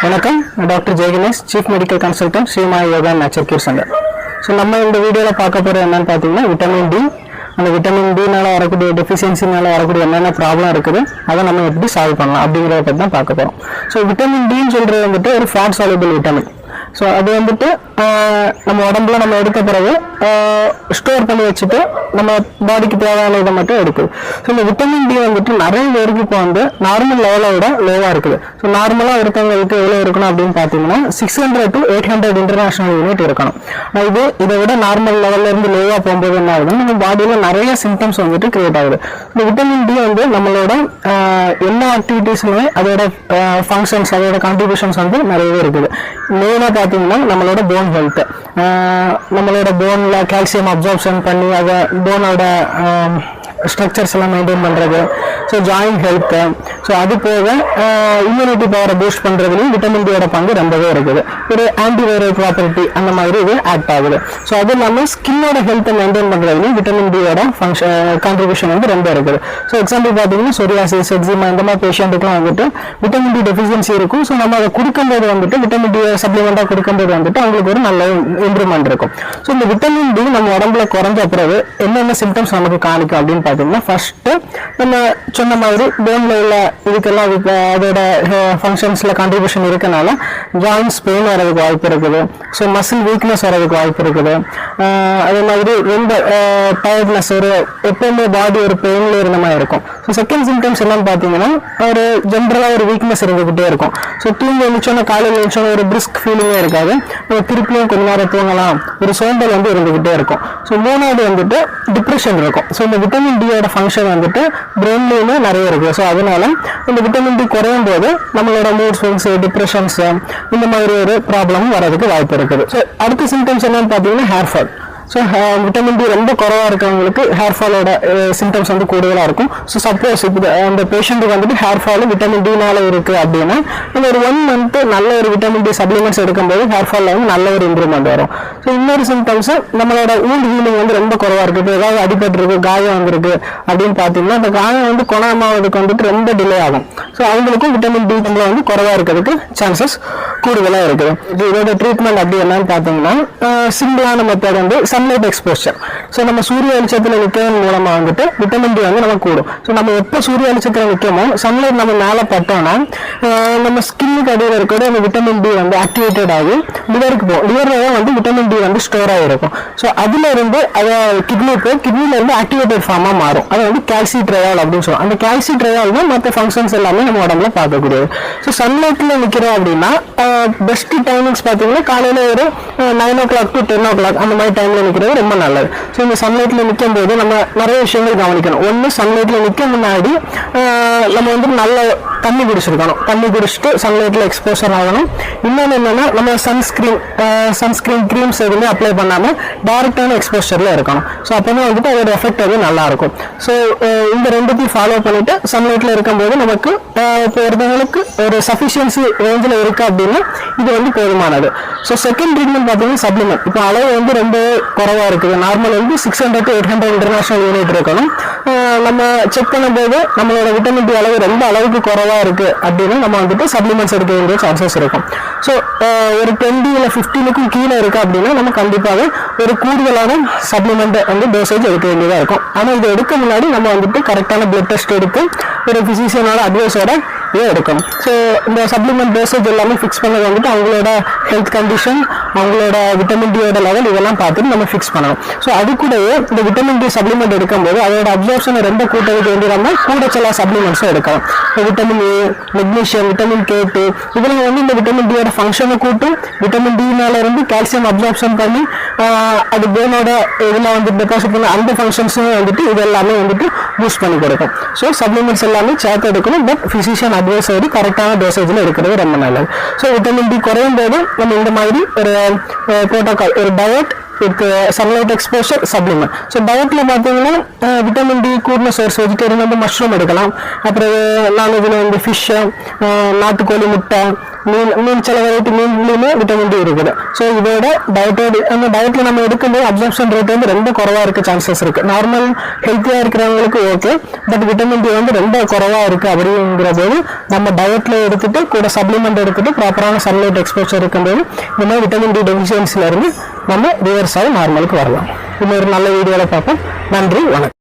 வணக்கம். Doctor Jayaganesh chief medical consultant Sreema yoga nature cure centre so நம்ம இந்த வீடியோவில் பார்க்க போகிறது என்னன்னு பார்த்தீங்கன்னா விட்டமின் டி அந்த விட்டமின் டினால வரக்கூடிய டெஃபிஷியன்சினால வரக்கூடிய என்னென்ன ப்ராப்ளம் இருக்குது அதை நம்ம எப்படி சால்வ் பண்ணலாம் அப்படிங்கிறத பற்றி தான் பார்க்க போகிறோம் ஸோ விட்டமின் டின்னு சொல்கிறது வந்துட்டு ஒரு ஃபேட் சாலுபிள் விட்டமின் ஸோ அது வந்துட்டு நம்ம உடம்புல நம்ம எடுக்க பிறகு ஸ்டோர் பண்ணி வச்சுட்டு நம்ம பாடிக்கு தேவையான இதை மட்டும் எடுக்குது. ஸோ இந்த விட்டமின் டி வந்துட்டு நிறைய பேருக்கு இப்போ வந்து நார்மல் லெவலை விட லோவாக இருக்குது. ஸோ நார்மலாக இருக்கவங்களுக்கு எவ்வளோ இருக்கணும் அப்படின்னு பார்த்தீங்கன்னா six hundred to eight hundred international unit இருக்கணும். இது இதை விட நார்மல் லெவல்லேருந்து லோவாக போகும்போது என்ன ஆகுதுன்னா நம்ம பாடியில் நிறைய சிம்டம்ஸ் வந்துட்டு கிரியேட் ஆகுது. இந்த விட்டமின் டி வந்து நம்மளோட எல்லா ஆக்டிவிட்டீஸுமே அதோட ஃபங்க்ஷன்ஸ் அதோட கான்ட்ரிபியூஷன்ஸ் வந்து நிறையவே இருக்குது. மெயினாக பார்த்தீங்கன்னா நம்மளோட போன் ஹெல்த் நம்மளோட போனில் கால்சியம் அப்சார்ப்ஷன் பண்ணி அதை போனோட ஸ்ட்ரக்சர்ஸ் எல்லாம் மெயின்டைன் பண்ணுறது ஸோ ஜாயிண்ட் ஹெல்த்து ஸோ அது போக இம்யூனிட்டி பவரை பூஸ்ட் பண்ணுறதுலையும் விட்டமின் டியோட பங்கு ரொம்பவே இருக்குது. ஒரு ஆன்டிவைரல் ப்ராப்பர்ட்டி அந்த மாதிரி இது ஆக்ட் ஆகுது. ஸோ அது இல்லாமல் ஸ்கின்னோட ஹெல்த்தை மெயின்டைன் பண்ணுறதுலையும் விட்டமின் டியோட ஃபங்க்ஷன் கான்ட்ரிபியூஷன் வந்து ரொம்ப இருக்குது. ஸோ எக்ஸாம்பிள் பார்த்தீங்கன்னா சொரியாசிஸ் எக்ஸிமா இந்த மாதிரி பேஷண்ட்டுக்குலாம் வந்துட்டு விட்டமின் டி டெஃபிஷியன்சி இருக்கும். ஸோ நம்ம அதை கொடுக்கும்போது வந்துட்டு விட்டமின் டி சப்ளிமெண்ட்டாக கொடுக்கும்போது வந்துட்டு அவங்களுக்கு ஒரு நல்ல இம்ப்ரூவ்மெண்ட் இருக்கும். ஸோ இந்த விட்டமின் டி நம்ம உடம்புல குறைஞ்ச பிறகு என்னென்ன சிம்டம்ஸ் நமக்கு காணிக்கும் அப்படின்னு பார்த்தீங்கன்னா ஃபஸ்ட்டு நம்ம சொன்ன மாதிரி போனில் உள்ள இதுக்கெல்லாம் அதுக்கு அதோட ஃபங்க்ஷன்ஸில் கான்ட்ரிபியூஷன் இருக்கனால ஜாயின்ஸ் பெயின் வரதுக்கு வாய்ப்பு இருக்குது. ஸோ மசில் வீக்னஸ் வரதுக்கு வாய்ப்பு இருக்குது. அதே மாதிரி ரொம்ப டயர்ட்னஸ் ஒரு எப்பவுமே பாடி ஒரு பெயினில் இருந்த மாதிரி இருக்கும். செகண்ட் சிம்டம்ஸ் என்னன்னு பார்த்தீங்கன்னா ஒரு ஜென்ரலாக ஒரு வீக்னஸ் இருந்துக்கிட்டே இருக்கும். ஸோ தூங்கி எழுச்சோன்னா காலையில் எழுச்சோன்னா ஒரு பிரிஸ்க் ஃபீலிங்கே இருக்காது. நம்ம திருப்பியும் கொஞ்ச நேரம் தூங்கலாம். ஒரு சோம்பல் வந்து இருந்துக்கிட்டே இருக்கும். ஸோ மூணாவது வந்துட்டு டிப்ரெஷன் இருக்கும். ஸோ இந்த விட்டமின் டியோட ஃபங்க்ஷன் வந்துட்டு பிரெயின்லேயுமே நிறைய இருக்குது ஸோ அதனால இந்த விட்டமின் டி குறையும் போது நம்மளோட மூட் ஸ்விங்ஸ் டிப்ரெஷன்ஸ் இந்த மாதிரி ஒரு ப்ராப்ளமும் வரதுக்கு வாய்ப்பு இருக்குது. ஸோ அடுத்த சிம்டம்ஸ் என்னன்னு பார்த்தீங்கன்னா hair fall so vitamin D ரொம்ப குறவாக இருக்கிறவங்களுக்கு ஹேர் ஃபாலோட சிம்டம்ஸ் வந்து கூடுதலாக இருக்கும். ஸோ சப்போஸ் இப்போ அந்த பேஷண்ட்டுக்கு வந்துட்டு ஹேர் ஃபாலு விட்டமின் டினால இருக்குது அப்படின்னா நம்ம ஒரு ஒன் மந்த் நல்ல ஒரு விட்டமின் டி சப்ளிமெண்ட்ஸ் எடுக்கும்போது ஹேர் ஃபாலில் வந்து நல்ல ஒரு இம்ப்ரூவ்மெண்ட் வரும். ஸோ இன்னொரு சிம்டம்ஸ் நம்மளோட ஊண்ட் ஹீலிங் வந்து ரொம்ப குறவாக இருக்குது இப்போ ஏதாவது அடிபட்டுருக்கு காயம் வந்திருக்கு அப்படின்னு பார்த்தீங்கன்னா அந்த காயம் வந்து குணமாவதுக்கு வந்துட்டு ரொம்ப டிலே ஆகும். ஸோ அவங்களுக்கும் விட்டமின் டி நம்மள வந்து குறைவாக இருக்கிறதுக்கு சான்சஸ் கூடுதலாக இருக்குது. இது இதோட ட்ரீட்மெண்ட் அப்படி என்னன்னு பார்த்தீங்கன்னா சிம்பிளான மெத்தட் வந்து சன்லைட் எக்ஸ்போஷர் ஸோ நம்ம சூரிய வெளிச்சத்தில் நிற்கிறது மூலமாக வந்துட்டு விட்டமின் டி வந்து நமக்கு கூடும். ஸோ நம்ம எப்போ சூரிய வெளிச்சத்தில் நிற்கமோ சன்லைட் நம்ம மேலே பட்டோம்னா நம்ம ஸ்கின்னுக்கு அடியில் இருக்கிற அந்த விட்டமின் டி வந்து ஆக்டிவேட்டட் ஆகி லிவருக்கு போகும். லிவரில் தான் வந்து விட்டமின் டி வந்து ஸ்டோர் ஆகிருக்கும் ஸோ அதில் இருந்து அதை கிட்னிக்கு போய் இருந்து ஆக்டிவேட்டட் ஃபார்மாக மாறும். அது வந்து கால்சி ட்ரையால் அப்படின்னு சொல்லுவோம் அந்த கால்சி ட்ரையால் தான் மற்ற ஃபங்க்ஷன்ஸ் எல்லாமே நம்ம உடம்புல பார்க்கக்கூடியது. ஸோ சன்லைட்டில் நிற்கிறோம் அப்படின்னா பெஸ்ட் டைமிங்ஸ் பார்த்தீங்கன்னா காலையில் ஒரு nine o'clock to ten o'clock அந்த மாதிரி டைமில் நிற்கிறது ரொம்ப நல்லது. ஸோ இந்த சன்லைட்டில் நிற்கும் போது நம்ம நிறைய விஷயங்கள் கவனிக்கணும். ஒன்று சன்லைட்டில் நிற்க முன்னாடி நம்ம வந்து நல்ல தண்ணி குடிச்சிருக்கணும். தண்ணி குடிச்சிட்டு சன்லைட்டில் எக்ஸ்போசர் ஆகணும். இன்னொன்று என்னன்னா நம்ம சன்ஸ்கிரீன் சன்ஸ்கிரீன் க்ரீம்ஸ் எதுவுமே அப்ளை பண்ணாமல் டேரெக்டான எக்ஸ்போஷரில் இருக்கணும். ஸோ அப்போ தான் வந்துட்டு அதோட எஃபெக்ட் வந்து நல்லா இருக்கும் ஸோ இந்த ரெண்டுத்தையும் ஃபாலோ பண்ணிட்டு சன்லைட்டில் இருக்கும்போது நமக்கு இப்போ ஒருத்தவங்களுக்கு ஒரு சஃபிஷியன்சி ரேஞ்சில் இருக்கு அப்படின்னா இது வந்து போதுமானது. ஸோ செகண்ட் ட்ரீட்மெண்ட் பார்த்தீங்கன்னா சப்ளிமெண்ட் இப்போ அளவு வந்து ரொம்ப குறவாக இருக்குது. நார்மல் வந்து six hundred to eight hundred international unit இருக்கணும். நம்ம செக் பண்ணும்போது நம்மளோட விட்டமின் டி அளவு ரொம்ப அளவுக்கு குறவாக இருக்குது அப்படின்னா நம்ம வந்துட்டு சப்ளிமெண்ட்ஸ் எடுக்க வேண்டிய சான்சஸ் இருக்கும். ஸோ ஒரு டுவெண்ட்டி இல்லை ஃபிஃப்டீனுக்கும் கீழே இருக்குது அப்படின்னா நம்ம கண்டிப்பாக ஒரு கூடுதலான சப்ளிமெண்ட்டை வந்து டோசேஜ் எடுக்க வேண்டியதாக இருக்கும். ஆனால் இது எடுக்க முன்னாடி நம்ம வந்துட்டு கரெக்டான பிளட் டெஸ்ட் எடுத்து ஒரு ஃபிசிஷியனோட அட்வைஸோட எடுக்கணும். ஸோ இந்த சப்ளிமெண்ட் டோசேஜ் எல்லாமே ஃபிக்ஸ் பண்ணது வந்துட்டு அவங்களோட ஹெல்த் கண்டிஷன் அவங்களோட விட்டமின் டியோட லெவல் இதெல்லாம் பார்த்துட்டு நம்ம ஃபிக்ஸ் பண்ணணும். ஸோ அது கூடவே இந்த விட்டமின் டி சப்ளிமெண்ட் எடுக்கும்போது அதோட அப்சர்ப்ஷனை ரொம்ப கூட்டதுக்கு வேண்டி நம்ம கூட சில சப்ளிமெண்ட்ஸும் எடுக்கலாம். Vitamin A magnesium vitamin K two இதெல்லாம் வந்து இந்த விட்டமின் டியோட ஃபங்க்ஷனை கூட்டும். விட்டமின் டினால இருந்து கால்சியம் அப்சார்ப்ஷன் பண்ணி அது பேனோட இதில் வந்து டெபாசிட் பண்ண அந்த ஃபங்க்ஷன்ஸும் வந்துட்டு இது எல்லாமே வந்துட்டு பூஸ்ட் பண்ணி கொடுக்கும் ஸோ சப்ளிமெண்ட்ஸ் எல்லாமே சேர்த்து எடுக்கணும். பட் ஃபிசிஷியன் அட்வைஸ் வரி கரெக்டான டோசேஜில் இருக்கிறது ரொம்ப நல்லது. ஸோ விட்டமின் டி குறையும் போது நம்ம இந்த மாதிரி ஒரு ப்ரோட்டோகால் ஒரு diet with sunlight exposure supplement so டயட்டில் பார்த்தீங்கன்னா விட்டமின் டி கூடின சோர்ஸ் வெஜிடேரியன் வந்து மஷ்ரூம் எடுக்கலாம். அப்புறம் நான்வெஜ்ல வந்து ஃபிஷ்ஷு நாட்டுக்கோழி முட்டை மீன் மீன் சில வெரைட்டி மீன்லேயுமே விட்டமின் டி இருக்குது. ஸோ இதோட டயட்டோட அந்த டயட்டில் நம்ம எடுக்கும்போது அப்சர்ப்ஷன் ரேட் வந்து ரொம்ப குறவாக இருக்க சான்சஸ் இருக்குது நார்மல் ஹெல்த்தியாக இருக்கிறவங்களுக்கு ஓகே பட் விட்டமின் டி வந்து ரொம்ப குறவாக இருக்குது அப்படிங்கிற போது நம்ம டயட்டில் எடுத்துட்டு கூட சப்ளிமெண்ட் எடுத்துட்டு ப்ராப்பரான சன்லைட் எக்ஸ்போஷர் இருக்கும்போது இந்த மாதிரி விட்டமின் டி டெஃபிஷியன்சிலேருந்து நம்ம ரிவர்ஸ் ஆகி நார்மலுக்கு வரலாம். இன்னொரு நல்ல வீடியோவில் பார்ப்போம். நன்றி வணக்கம்.